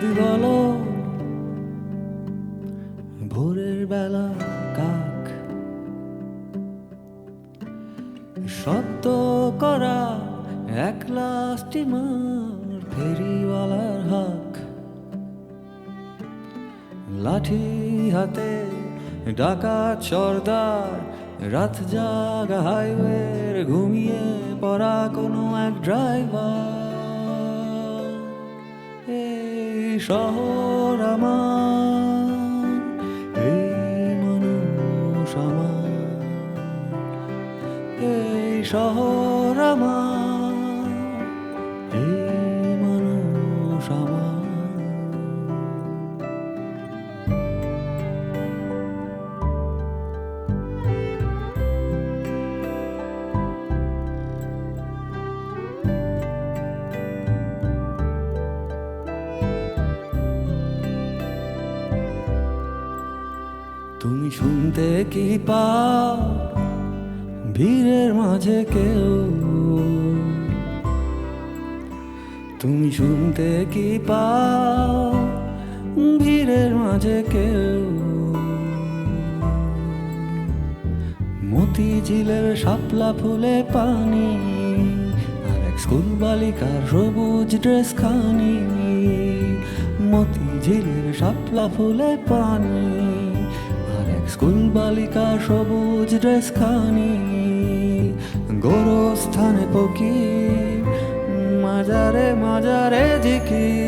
যদি বলো, ভোরের বেলা কাক। সত্য করা একলা স্টিমার ফেরিওয়ালার হাক। লাঠি হাতে ডাকা চর্দার, রাত জাগা হাইওয়ের ঘুমিয়ে পড়া কোনো এক ড্রাইভার। শহর আমার এই মানুষ আমার এই শহর তুমি শুনতে কি পাও? ভিড়ের মাঝে কেউ? তুমি শুনতে কি পাও? ভিড়ের মাঝে কেউ? মতিঝিলের শাপলা ফুলে পানি, আর এক স্কুল বালিকার সবুজ ড্রেস খানি। মতিঝিলের শাপলা ফুলে পানি। স্কুল বালিকা সবুজ ড্রেস খানি গোরস্থানে পকি মাজারে মাজারে জিকি